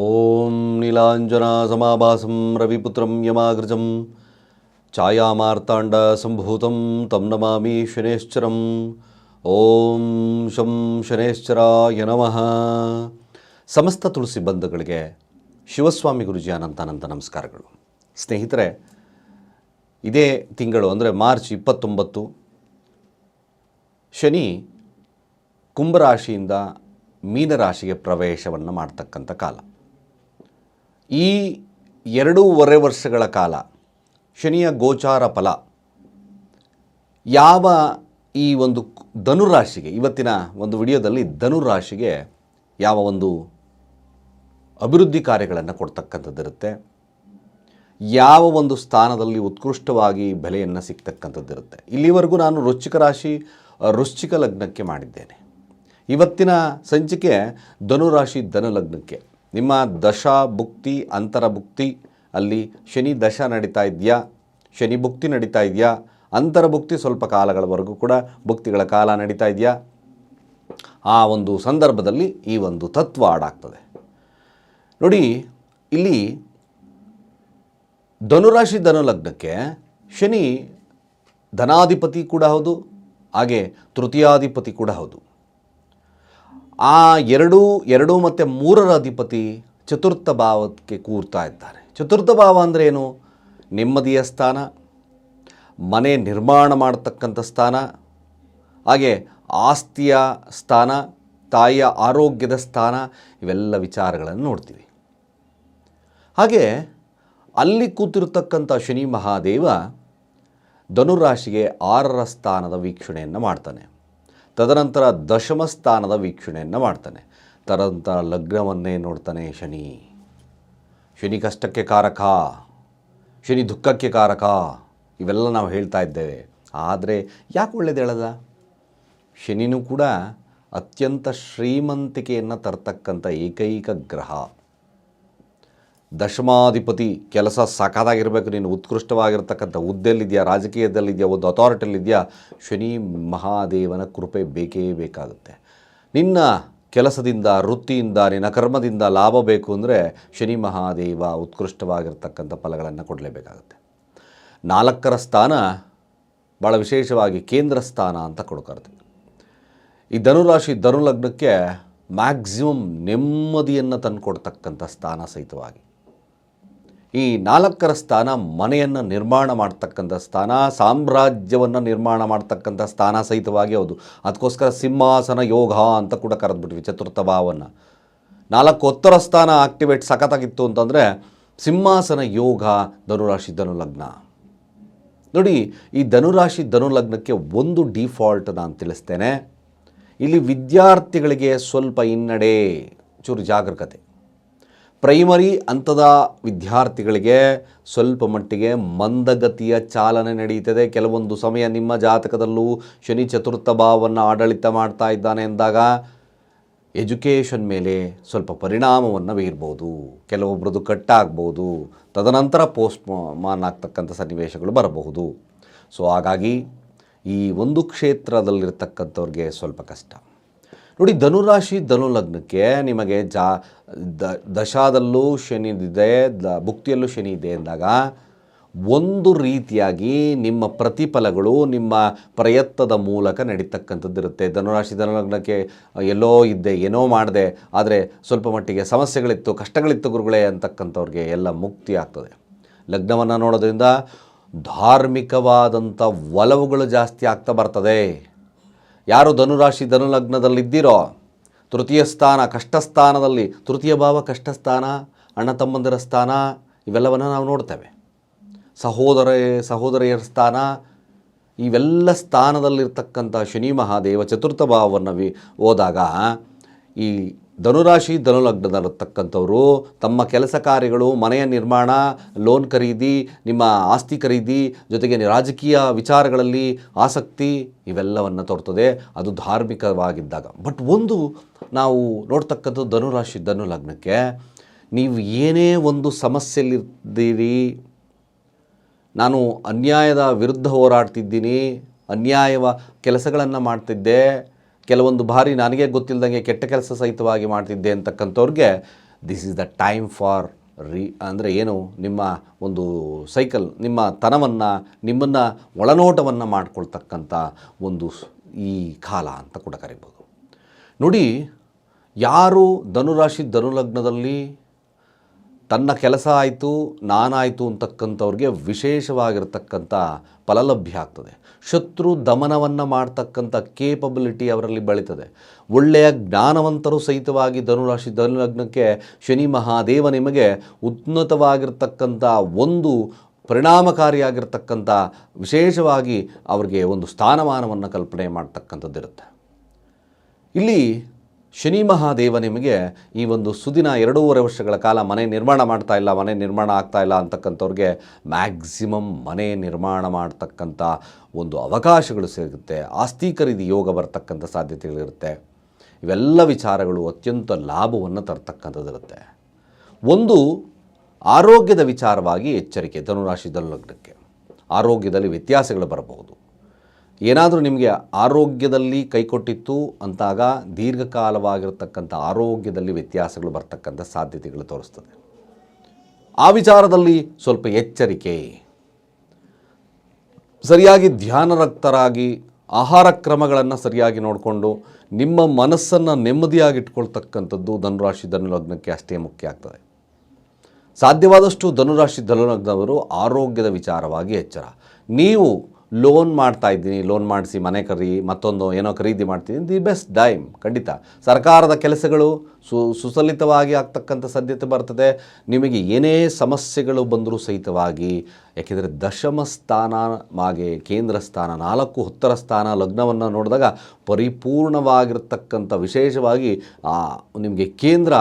ಓಂ ನೀಲಾಂಜನ ಸಮಾಭಾಸಂ ರವಿಪುತ್ರಂ ಯಮಾಗ್ರಜಂ ಛಾಯಾಮಾರ್ತಾಂಡ ಸಂಭೂತಂ ತಂ ನಮಾಮಿ ಶನೇಶ್ಚರಂ ಓಂ ಶಂ ಶನೇಶ್ಚರಾಯ ನಮಃ ಸಮಸ್ತ ತುಳಸಿ ಬಂಧುಗಳಿಗೆ ಶಿವಸ್ವಾಮಿ ಗುರುಜಿ ಅನಂತ ಅನಂತ ನಮಸ್ಕಾರಗಳು. ಸ್ನೇಹಿತರೆ, ಇದೇ ತಿಂಗಳು ಅಂದರೆ ಮಾರ್ಚ್ ಇಪ್ಪತ್ತೊಂಬತ್ತು, ಶನಿ ಕುಂಭರಾಶಿಯಿಂದ ಮೀನರಾಶಿಗೆ ಪ್ರವೇಶವನ್ನು ಮಾಡ್ತಕ್ಕಂಥ ಕಾಲ. ಈ ಎರಡೂವರೆ ವರ್ಷಗಳ ಕಾಲ, ಶನಿಯ ಗೋಚಾರ ಫಲ, ಯಾವ ಈ ಒಂದು ಧನುರಾಶಿಗೆ, ಇವತ್ತಿನ ಒಂದು ವಿಡಿಯೋದಲ್ಲಿ ಧನುರಾಶಿಗೆ ಯಾವ ಒಂದು ಅಭಿವೃದ್ಧಿ ಕಾರ್ಯಗಳನ್ನು ಕೊಡ್ತಕ್ಕಂಥದ್ದಿರುತ್ತೆ, ಯಾವ ಒಂದು ಸ್ಥಾನದಲ್ಲಿ ಉತ್ಕೃಷ್ಟವಾಗಿ ಬೆಲೆಯನ್ನು ಸಿಗ್ತಕ್ಕಂಥದ್ದಿರುತ್ತೆ. ಇಲ್ಲಿವರೆಗೂ ನಾನು ವೃಶ್ಚಿಕ ರಾಶಿ, ವೃಶ್ಚಿಕ ಲಗ್ನಕ್ಕೆ ಮಾಡಿದ್ದೇನೆ. ಇವತ್ತಿನ ಸಂಚಿಕೆ ಧನುರಾಶಿ ಧನು ಲಗ್ನಕ್ಕೆ. ನಿಮ್ಮ ದಶಾ ಭುಕ್ತಿ, ಅಂತರ ಭುಕ್ತಿ, ಅಲ್ಲಿ ಶನಿ ದಶ ನಡೀತಾ ಇದೆಯಾ? ಶನಿ ಭುಕ್ತಿ ನಡೀತಾ ಇದೆಯಾ? ಅಂತರ ಭುಕ್ತಿ ಸ್ವಲ್ಪ ಕಾಲಗಳವರೆಗೂ ಕೂಡ ಭುಕ್ತಿಗಳ ಕಾಲ ನಡೀತಾ ಇದೆಯಾ? ಆ ಒಂದು ಸಂದರ್ಭದಲ್ಲಿ ಈ ಒಂದು ತತ್ವ ಆಡಾಗ್ತದೆ ನೋಡಿ, ಇಲ್ಲಿ ಧನುರಾಶಿ ಧನುಲಗ್ನಕ್ಕೆ ಶನಿ ಧನಾಧಿಪತಿ ಕೂಡ ಹೌದು, ಹಾಗೆ ತೃತೀಯಾಧಿಪತಿ ಕೂಡ ಹೌದು. ಆ ಎರಡೂ, ಎರಡು ಮತ್ತು ಮೂರರ ಅಧಿಪತಿ ಚತುರ್ಥ ಭಾವಕ್ಕೆ ಕೂರ್ತಾ ಇದ್ದಾರೆ. ಚತುರ್ಥ ಭಾವ ಅಂದರೆ ಏನು? ನೆಮ್ಮದಿಯ ಸ್ಥಾನ, ಮನೆ ನಿರ್ಮಾಣ ಮಾಡತಕ್ಕಂಥ ಸ್ಥಾನ, ಹಾಗೆ ಆಸ್ತಿಯ ಸ್ಥಾನ, ತಾಯಿಯ ಆರೋಗ್ಯದ ಸ್ಥಾನ, ಇವೆಲ್ಲ ವಿಚಾರಗಳನ್ನು ನೋಡ್ತೀವಿ. ಹಾಗೆ ಅಲ್ಲಿ ಕೂತಿರ್ತಕ್ಕಂಥ ಶನಿ ಮಹಾದೇವ ಧನುರಾಶಿಗೆ ಆರರ ಸ್ಥಾನದ ವೀಕ್ಷಣೆಯನ್ನು ಮಾಡ್ತಾನೆ. ತದನಂತರ ದಶಮ ಸ್ಥಾನದ ವೀಕ್ಷಣೆಯನ್ನು ಮಾಡ್ತಾನೆ. ತದನಂತರ ಲಗ್ನವನ್ನೇ ನೋಡ್ತಾನೆ ಶನಿ. ಶನಿ ಕಷ್ಟಕ್ಕೆ ಕಾರಕ. ಶನಿ ದುಃಖಕ್ಕೆ ಕಾರಕ. ಇವೆಲ್ಲ ನಾವು ಹೇಳ್ತಾ ಇದ್ದೇವೆ. ಆದರೆ ಯಾಕೆ ಒಳ್ಳೇದು ಹೇಳದ? ಶನಿನೂ ಕೂಡ ಅತ್ಯಂತ ಶ್ರೀಮಂತಿಕೆಯನ್ನು ತರ್ತಕ್ಕಂಥ ಏಕೈಕ ಗ್ರಹ. ದಶಮಾಧಿಪತಿ ಕೆಲಸ ಸಾಕಾದಾಗಿರಬೇಕು, ನೀನು ಉತ್ಕೃಷ್ಟವಾಗಿರ್ತಕ್ಕಂಥ ಹುದ್ದೆಲ್ಲಿದೆಯಾ ರಾಜಕೀಯದಲ್ಲಿದೆಯಾ, ಒಂದು ಅಥಾರಿಟಿಯಲ್ಲಿದೆಯಾ ಶನಿ ಮಹಾದೇವನ ಕೃಪೆ ಬೇಕೇ ಬೇಕಾಗುತ್ತೆ. ನಿನ್ನ ಕೆಲಸದಿಂದ, ವೃತ್ತಿಯಿಂದ, ನಿನ್ನ ಕರ್ಮದಿಂದ ಲಾಭ ಬೇಕು ಅಂದರೆ ಶನಿ ಮಹಾದೇವ ಉತ್ಕೃಷ್ಟವಾಗಿರ್ತಕ್ಕಂಥ ಫಲಗಳನ್ನು ಕೊಡಲೇಬೇಕಾಗುತ್ತೆ. ನಾಲ್ಕರ ಸ್ಥಾನ ಭಾಳ ವಿಶೇಷವಾಗಿ ಕೇಂದ್ರ ಸ್ಥಾನ ಅಂತ ಕೊಡ್ಕರ್ತೀವಿ ಈ ಧನುರಾಶಿ ಧನುಲಗ್ನಕ್ಕೆ ಮ್ಯಾಕ್ಸಿಮಮ್ ನೆಮ್ಮದಿಯನ್ನು ತಂದುಕೊಡ್ತಕ್ಕಂಥ ಸ್ಥಾನ ಸಹಿತವಾಗಿ. ಈ ನಾಲ್ಕರ ಸ್ಥಾನ ಮನೆಯನ್ನು ನಿರ್ಮಾಣ ಮಾಡ್ತಕ್ಕಂಥ ಸ್ಥಾನ, ಸಾಮ್ರಾಜ್ಯವನ್ನು ನಿರ್ಮಾಣ ಮಾಡ್ತಕ್ಕಂಥ ಸ್ಥಾನ ಸಹಿತವಾಗಿ ಹೌದು. ಅದಕ್ಕೋಸ್ಕರ ಸಿಂಹಾಸನ ಯೋಗ ಅಂತ ಕೂಡ ಕರೆದ್ಬಿಟ್ವಿ ಚತುರ್ಥ ಭಾವವನ್ನು ನಾಲ್ಕು ಉತ್ತರ ಸ್ಥಾನ ಆಕ್ಟಿವೇಟ್ ಸಖತ್ತಾಗಿತ್ತು ಅಂತಂದರೆ ಸಿಂಹಾಸನ ಯೋಗ ಧನುರಾಶಿ ಧನುಲಗ್ನ. ನೋಡಿ, ಈ ಧನುರಾಶಿ ಧನುಲಗ್ನಕ್ಕೆ ಒಂದು ಡಿಫಾಲ್ಟ್ ನಾನು ತಿಳಿಸ್ತೇನೆ. ಇಲ್ಲಿ ವಿದ್ಯಾರ್ಥಿಗಳಿಗೆ ಸ್ವಲ್ಪ ಹಿನ್ನಡೆ, ಚೂರು ಜಾಗರೂಕತೆ ಪ್ರೈಮರಿ ಹಂತದ ವಿದ್ಯಾರ್ಥಿಗಳಿಗೆ ಸ್ವಲ್ಪ ಮಟ್ಟಿಗೆ ಮಂದಗತಿಯ ಚಾಲನೆ ನಡೆಯುತ್ತದೆ. ಕೆಲವೊಂದು ಸಮಯ ನಿಮ್ಮ ಜಾತಕದಲ್ಲೂ ಶನಿ ಚತುರ್ಥ ಭಾವವನ್ನು ಆಡಳಿತ ಮಾಡ್ತಾ ಇದ್ದಾನೆ ಎಂದಾಗ ಎಜುಕೇಷನ್ ಮೇಲೆ ಸ್ವಲ್ಪ ಪರಿಣಾಮವನ್ನು ಬೀರ್ಬೋದು. ಕೆಲವೊಬ್ಬರದು ಕಟ್ಟಾಗ್ಬೋದು. ತದನಂತರ ಪೋಸ್ಟ್ ಮಾನ್ ಆಗ್ತಕ್ಕಂಥ ಸನ್ನಿವೇಶಗಳು ಬರಬಹುದು. ಸೊ, ಹಾಗಾಗಿ ಈ ಒಂದು ಕ್ಷೇತ್ರದಲ್ಲಿರ್ತಕ್ಕಂಥವ್ರಿಗೆ ಸ್ವಲ್ಪ ಕಷ್ಟ. ನೋಡಿ, ಧನುರಾಶಿ ಧನುಲಗ್ನಕ್ಕೆ ನಿಮಗೆ ಜಾ ದಶಾದಲ್ಲೂ ಶನಿ ಇದೆ, ದ, ಭುಕ್ತಿಯಲ್ಲೂ ಶನಿ ಇದೆ ಅಂದಾಗ, ಒಂದು ರೀತಿಯಾಗಿ ನಿಮ್ಮ ಪ್ರತಿಫಲಗಳು ನಿಮ್ಮ ಪ್ರಯತ್ನದ ಮೂಲಕ ನಡೀತಕ್ಕಂಥದ್ದಿರುತ್ತೆ. ಧನುರಾಶಿ ಧನುಲಗ್ನಕ್ಕೆ ಎಲ್ಲೋ ಇದ್ದೆ, ಏನೋ ಮಾಡಿದೆ, ಆದರೆ ಸ್ವಲ್ಪ ಮಟ್ಟಿಗೆ ಸಮಸ್ಯೆಗಳಿತ್ತು, ಕಷ್ಟಗಳಿತ್ತು ಗುರುಗಳೇ ಅಂತಕ್ಕಂಥವ್ರಿಗೆ ಎಲ್ಲ ಮುಕ್ತಿ ಆಗ್ತದೆ. ಲಗ್ನವನ್ನು ನೋಡೋದ್ರಿಂದ ಧಾರ್ಮಿಕವಾದಂಥ ಒಲವುಗಳು ಜಾಸ್ತಿ ಆಗ್ತಾ ಬರ್ತದೆ. ಯಾರು ಧನುರಾಶಿ ಧನುಲಗ್ನದಲ್ಲಿದ್ದೀರೋ, ತೃತೀಯ ಸ್ಥಾನ, ಕಷ್ಟಸ್ಥಾನದಲ್ಲಿ, ತೃತೀಯ ಭಾವ ಕಷ್ಟಸ್ಥಾನ, ಅಣ್ಣ ತಮ್ಮಂದಿರ ಸ್ಥಾನ, ಇವೆಲ್ಲವನ್ನು ನಾವು ನೋಡ್ತೇವೆ. ಸಹೋದರ, ಸಹೋದರಿಯರ ಸ್ಥಾನ, ಇವೆಲ್ಲ ಸ್ಥಾನದಲ್ಲಿರ್ತಕ್ಕಂಥ ಶನಿ ಮಹಾದೇವ ಚತುರ್ಥ ಭಾವವನ್ನು ಹೋದಾಗ ಈ ಧನುರಾಶಿ ಧನುಲಗ್ನದಲ್ಲಿರ್ತಕ್ಕಂಥವರು ತಮ್ಮ ಕೆಲಸ ಕಾರ್ಯಗಳು, ಮನೆಯ ನಿರ್ಮಾಣ, ಲೋನ್ ಖರೀದಿ, ನಿಮ್ಮ ಆಸ್ತಿ ಖರೀದಿ, ಜೊತೆಗೆ ರಾಜಕೀಯ ವಿಚಾರಗಳಲ್ಲಿ ಆಸಕ್ತಿ ಇವೆಲ್ಲವನ್ನು ತೋರ್ತದೆ. ಅದು ಧಾರ್ಮಿಕವಾಗಿದ್ದಾಗ. ಬಟ್ ಒಂದು ನಾವು ನೋಡ್ತಕ್ಕಂಥದ್ದು ಧನುರಾಶಿ ಧನುಲಗ್ನಕ್ಕೆ ನೀವು ಏನೇ ಒಂದು ಸಮಸ್ಯೆಯಲ್ಲಿದ್ದೀರಿ, ನಾನು ಅನ್ಯಾಯದ ವಿರುದ್ಧ ಹೋರಾಡ್ತಿದ್ದೀನಿ, ಅನ್ಯಾಯವ ಕೆಲಸಗಳನ್ನು ಮಾಡ್ತಿದ್ದೆ ಕೆಲವೊಂದು ಬಾರಿ ನನಗೆ ಗೊತ್ತಿಲ್ಲದಂಗೆ ಕೆಟ್ಟ ಕೆಲಸ ಸಹಿತವಾಗಿ ಮಾಡ್ತಿದ್ದೆ ಅಂತಕ್ಕಂಥವ್ರಿಗೆ this is the time for ರೀ ಅಂದರೆ ಏನು? ನಿಮ್ಮ ಒಂದು ಸೈಕಲ್ ನಿಮ್ಮ ತನವನ್ನು, ನಿಮ್ಮನ್ನು ಒಳನೋಟವನ್ನು ಮಾಡ್ಕೊಳ್ತಕ್ಕಂಥ ಒಂದು ಈ ಕಾಲ ಅಂತ ಕೂಡ ಕರಿಬೋದು. ನೋಡಿ, ಯಾರು ಧನುರಾಶಿ ಧನುಲಗ್ನದಲ್ಲಿ ತನ್ನ ಕೆಲಸ ಆಯಿತು, ನಾನಾಯಿತು ಅಂತಕ್ಕಂಥವ್ರಿಗೆ ವಿಶೇಷವಾಗಿರ್ತಕ್ಕಂಥ ಫಲಲಭ್ಯ ಆಗ್ತದೆ. ಶತ್ರು ದಮನವನ್ನು ಮಾಡ್ತಕ್ಕಂಥ ಕೇಪಬಿಲಿಟಿ ಅವರಲ್ಲಿ ಬೆಳೀತದೆ. ಒಳ್ಳೆಯ ಜ್ಞಾನವಂತರು ಸಹಿತವಾಗಿ ಧನುರಾಶಿ ಧನುಲಗ್ನಕ್ಕೆ ಶನಿ ಮಹಾದೇವ ನಿಮಗೆ ಉನ್ನತವಾಗಿರ್ತಕ್ಕಂಥ ಒಂದು ಪರಿಣಾಮಕಾರಿಯಾಗಿರ್ತಕ್ಕಂಥ ವಿಶೇಷವಾಗಿ ಅವರಿಗೆ ಒಂದು ಸ್ಥಾನಮಾನವನ್ನು ಕಲ್ಪನೆ ಮಾಡ್ತಕ್ಕಂಥದ್ದಿರುತ್ತೆ. ಇಲ್ಲಿ ಶನಿ ಮಹಾದೇವ ನಿಮಗೆ ಈ ಒಂದು ಸುದಿನ ಎರಡೂವರೆ ವರ್ಷಗಳ ಕಾಲ ಮನೆ ನಿರ್ಮಾಣ ಮಾಡ್ತಾ ಇಲ್ಲ, ಮನೆ ನಿರ್ಮಾಣ ಆಗ್ತಾ ಇಲ್ಲ ಅಂತಕ್ಕಂಥವ್ರಿಗೆ ಮ್ಯಾಕ್ಸಿಮಮ್ ಮನೆ ನಿರ್ಮಾಣ ಮಾಡ್ತಕ್ಕಂಥ ಒಂದು ಅವಕಾಶಗಳು ಸಿಗುತ್ತೆ. ಆಸ್ತಿ ಖರೀದಿ ಯೋಗ ಬರ್ತಕ್ಕಂಥ ಸಾಧ್ಯತೆಗಳಿರುತ್ತೆ. ಇವೆಲ್ಲ ವಿಚಾರಗಳು ಅತ್ಯಂತ ಲಾಭವನ್ನು ತರ್ತಕ್ಕಂಥದ್ದಿರುತ್ತೆ ಒಂದು ಆರೋಗ್ಯದ ವಿಚಾರವಾಗಿ ಎಚ್ಚರಿಕೆ, ಧನುರಾಶಿ ಧನುಲಗ್ನಕ್ಕೆ ಆರೋಗ್ಯದಲ್ಲಿ ವ್ಯತ್ಯಾಸಗಳು ಬರಬಹುದು. ಏನಾದರೂ ನಿಮಗೆ ಆರೋಗ್ಯದಲ್ಲಿ ಕೈಕೊಟ್ಟಿತ್ತು ಅಂತಾಗ ದೀರ್ಘಕಾಲವಾಗಿರತಕ್ಕಂಥ ಆರೋಗ್ಯದಲ್ಲಿ ವ್ಯತ್ಯಾಸಗಳು ಬರ್ತಕ್ಕಂಥ ಸಾಧ್ಯತೆಗಳು ತೋರಿಸ್ತದೆ. ಆ ವಿಚಾರದಲ್ಲಿ ಸ್ವಲ್ಪ ಎಚ್ಚರಿಕೆ. ಸರಿಯಾಗಿ ಧ್ಯಾನರಕ್ತರಾಗಿ ಆಹಾರ ಕ್ರಮಗಳನ್ನು ಸರಿಯಾಗಿ ನೋಡಿಕೊಂಡು ನಿಮ್ಮ ಮನಸ್ಸನ್ನು ನೆಮ್ಮದಿಯಾಗಿಟ್ಕೊಳ್ತಕ್ಕಂಥದ್ದು ಧನುರಾಶಿ ಧನುಲಗ್ನಕ್ಕೆ ಅಷ್ಟೇ ಮುಖ್ಯ ಆಗ್ತದೆ. ಸಾಧ್ಯವಾದಷ್ಟು ಧನುರಾಶಿ ಧನುಲಗ್ನವರು ಆರೋಗ್ಯದ ವಿಚಾರವಾಗಿ ಎಚ್ಚರ. ನೀವು ಲೋನ್ ಮಾಡ್ತಾ ಇದ್ದೀನಿ ಲೋನ್ ಮಾಡಿಸಿ ಮನೆ ಕರಿ, ಮತ್ತೊಂದು ಏನೋ ಖರೀದಿ ಮಾಡ್ತೀನಿ ದಿ ಬೆಸ್ಟ್ ಟೈಮ್ ಖಂಡಿತ. ಸರ್ಕಾರದ ಕೆಲಸಗಳು ಸು, ಸುಸಲಿತವಾಗಿ ಆಗ್ತಕ್ಕಂಥ ಸಾಧ್ಯತೆ ಬರ್ತದೆ. ನಿಮಗೆ ಏನೇ ಸಮಸ್ಯೆಗಳು ಬಂದರೂ ಸಹಿತವಾಗಿ, ಯಾಕೆಂದರೆ ದಶಮ ಸ್ಥಾನ ಹಾಗೆ ಕೇಂದ್ರ ಸ್ಥಾನ, ನಾಲ್ಕು ಹತ್ತರ ಸ್ಥಾನ ಲಗ್ನವನ್ನು ನೋಡಿದಾಗ ಪರಿಪೂರ್ಣವಾಗಿರ್ತಕ್ಕಂಥ ವಿಶೇಷವಾಗಿ ನಿಮಗೆ ಕೇಂದ್ರ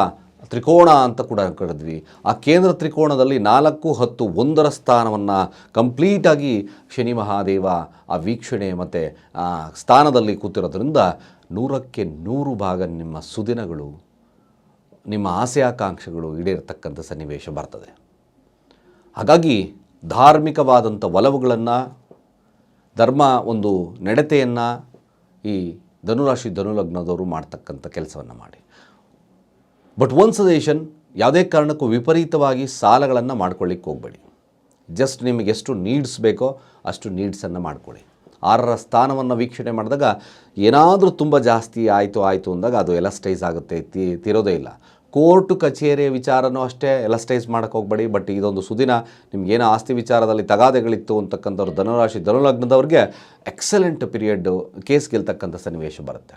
ತ್ರಿಕೋಣ ಅಂತ ಕೂಡ ಕರೆದ್ವಿ. ಆ ಕೇಂದ್ರ ತ್ರಿಕೋಣದಲ್ಲಿ ನಾಲ್ಕು ಹತ್ತು ಒಂದರ ಸ್ಥಾನವನ್ನು ಕಂಪ್ಲೀಟಾಗಿ ಶನಿ ಮಹಾದೇವ ಆ ವೀಕ್ಷಣೆ ಮತ್ತು ಆ ಸ್ಥಾನದಲ್ಲಿ ಕೂತಿರೋದ್ರಿಂದ ನೂರಕ್ಕೆ ನೂರು ಭಾಗ ನಿಮ್ಮ ಸುದಿನಗಳು, ನಿಮ್ಮ ಆಸೆ ಆಕಾಂಕ್ಷೆಗಳು ಈಡೇರತಕ್ಕಂಥ ಸನ್ನಿವೇಶ ಬರ್ತದೆ. ಹಾಗಾಗಿ ಧಾರ್ಮಿಕವಾದಂಥ ಒಲವುಗಳನ್ನು, ಧರ್ಮ ಒಂದು ನಡತೆಯನ್ನು ಈ ಧನುರಾಶಿ ಧನುಲಗ್ನದವರು ಮಾಡ್ತಕ್ಕಂಥ ಕೆಲಸವನ್ನು ಮಾಡಿ. ಬಟ್ ಒನ್ ಸಜೆಷನ್ ಯಾವುದೇ ಕಾರಣಕ್ಕೂ ವಿಪರೀತವಾಗಿ ಸಾಲಗಳನ್ನು ಮಾಡ್ಕೊಳ್ಳಿಕ್ಕೆ ಹೋಗಬೇಡಿ. ಜಸ್ಟ್ ನಿಮಗೆ ಎಷ್ಟು ನೀಡ್ಸ್ ಬೇಕೋ ಅಷ್ಟು ನೀಡ್ಸನ್ನು ಮಾಡ್ಕೊಳ್ಳಿ. ಆರರ ಸ್ಥಾನವನ್ನು ವೀಕ್ಷಣೆ ಮಾಡಿದಾಗ ಏನಾದರೂ ತುಂಬ ಜಾಸ್ತಿ ಆಯಿತು ಆಯಿತು ಅಂದಾಗ ಅದು ಎಲಸ್ಟೈಸ್ ಆಗುತ್ತೆ, ತಿ, ತಿರೋದೇ ಇಲ್ಲ. ಕೋರ್ಟ್ ಕಚೇರಿಯ ವಿಚಾರನೂ ಅಷ್ಟೇ ಎಲಸ್ಟೈಸ್ ಮಾಡೋಕ್ಕೆ ಹೋಗಬೇಡಿ ಬಟ್ ಇದೊಂದು ಸುದಿನ. ನಿಮಗೇನು ಆಸ್ತಿ ವಿಚಾರದಲ್ಲಿ ತಗಾದೆಗಳಿತ್ತು ಅಂತಕ್ಕಂಥವ್ರು ಧನುರಾಶಿ ಧನುಲಗ್ನದವ್ರಿಗೆ ಎಕ್ಸಲೆಂಟ್ ಪೀರಿಯಡ್ ಕೇಸ್ ಗೆಲ್ತಕ್ಕಂಥ ಸನ್ನಿವೇಶ ಬರುತ್ತೆ.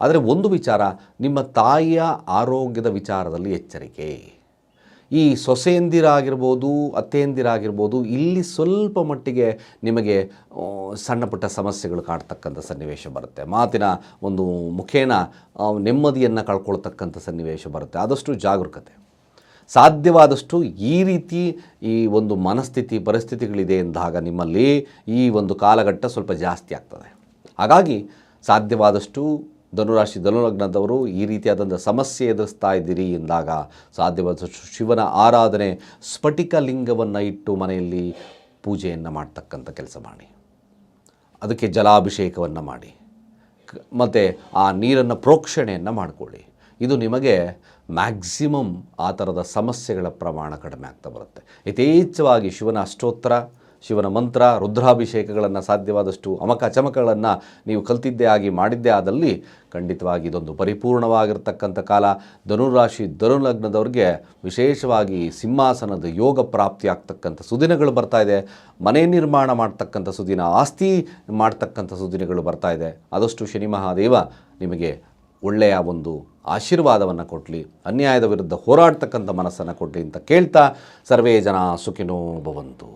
ಆದರೆ ಒಂದು ವಿಚಾರ, ನಿಮ್ಮ ತಾಯಿಯ ಆರೋಗ್ಯದ ವಿಚಾರದಲ್ಲಿ ಎಚ್ಚರಿಕೆ. ಈ ಸೊಸೆಯಂದಿರಾಗಿರ್ಬೋದು, ಅತ್ತೆಯಂದಿರಾಗಿರ್ಬೋದು, ಇಲ್ಲಿ ಸ್ವಲ್ಪ ಮಟ್ಟಿಗೆ ನಿಮಗೆ ಸಣ್ಣ ಪುಟ್ಟ ಸಮಸ್ಯೆಗಳು ಕಾಡ್ತಕ್ಕಂಥ ಸನ್ನಿವೇಶ ಬರುತ್ತೆ. ಮಾತಿನ ಒಂದು ಮುಖೇನ ನೆಮ್ಮದಿಯನ್ನು ಕಳ್ಕೊಳ್ತಕ್ಕಂಥ ಸನ್ನಿವೇಶ ಬರುತ್ತೆ. ಆದಷ್ಟು ಜಾಗರೂಕತೆ. ಸಾಧ್ಯವಾದಷ್ಟು ಈ ರೀತಿ ಈ ಒಂದು ಮನಸ್ಥಿತಿ, ಪರಿಸ್ಥಿತಿಗಳಿದೆ ಎಂದಾಗ ನಿಮ್ಮಲ್ಲಿ ಈ ಒಂದು ಕಾಲಘಟ್ಟ ಸ್ವಲ್ಪ ಜಾಸ್ತಿ ಆಗ್ತದೆ. ಹಾಗಾಗಿ ಸಾಧ್ಯವಾದಷ್ಟು ಧನುರಾಶಿ ಧನುಲಗ್ನದವರು ಈ ರೀತಿಯಾದಂಥ ಸಮಸ್ಯೆ ಎದುರಿಸ್ತಾ ಇದ್ದೀರಿ ಎಂದಾಗ ಸಾಧ್ಯವಾದಷ್ಟು ಶಿವನ ಆರಾಧನೆ ಸ್ಫಟಿಕ ಲಿಂಗವನ್ನು ಇಟ್ಟು ಮನೆಯಲ್ಲಿ ಪೂಜೆಯನ್ನು ಮಾಡ್ತಕ್ಕಂಥ ಕೆಲಸ ಮಾಡಿ. ಅದಕ್ಕೆ ಜಲಾಭಿಷೇಕವನ್ನು ಮಾಡಿ. ಮತ್ತು ಆ ನೀರನ್ನು ಪ್ರೋಕ್ಷಣೆಯನ್ನು ಮಾಡಿಕೊಳ್ಳಿ. ಇದು ನಿಮಗೆ ಮ್ಯಾಕ್ಸಿಮಮ್ ಆ ಥರದ ಸಮಸ್ಯೆಗಳ ಪ್ರಮಾಣ ಕಡಿಮೆ ಆಗ್ತಾ ಬರುತ್ತೆ. ಯಥೇಚ್ಛವಾಗಿ ಶಿವನ ಅಷ್ಟೋತ್ತರ ಶಿವನ ಮಂತ್ರ, ರುದ್ರಾಭಿಷೇಕಗಳನ್ನು ಸಾಧ್ಯವಾದಷ್ಟು ಅಮಕ ಚಮಕಗಳನ್ನು ನೀವು ಕಲ್ತಿದ್ದೇ ಆಗಿ ಮಾಡಿದ್ದೇ ಆದಲ್ಲಿ ಖಂಡಿತವಾಗಿ ಇದೊಂದು ಪರಿಪೂರ್ಣವಾಗಿರ್ತಕ್ಕಂಥ ಕಾಲ. ಧನುರಾಶಿ ಧನುಲಗ್ನದವ್ರಿಗೆ ವಿಶೇಷವಾಗಿ ಸಿಂಹಾಸನದ ಯೋಗ ಪ್ರಾಪ್ತಿ ಆಗ್ತಕ್ಕಂಥ ಸುದಿನಗಳು ಬರ್ತಾ ಇದೆ. ಮನೆ ನಿರ್ಮಾಣ ಮಾಡ್ತಕ್ಕಂಥ ಸುದಿನ, ಆಸ್ತಿ ಮಾಡ್ತಕ್ಕಂಥ ಸುದಿನಗಳು ಬರ್ತಾ ಇದೆ. ಆದಷ್ಟು ಶನಿ ಮಹಾದೇವ ನಿಮಗೆ ಒಳ್ಳೆಯ ಒಂದು ಆಶೀರ್ವಾದವನ್ನು ಕೊಡಲಿ ಅನ್ಯಾಯದ ವಿರುದ್ಧ ಹೋರಾಡ್ತಕ್ಕಂಥ ಮನಸ್ಸನ್ನು ಕೊಡಲಿ ಅಂತ ಕೇಳ್ತಾ ಸರ್ವೇ ಜನ ಸುಖಿನೋ ಭವಂತು.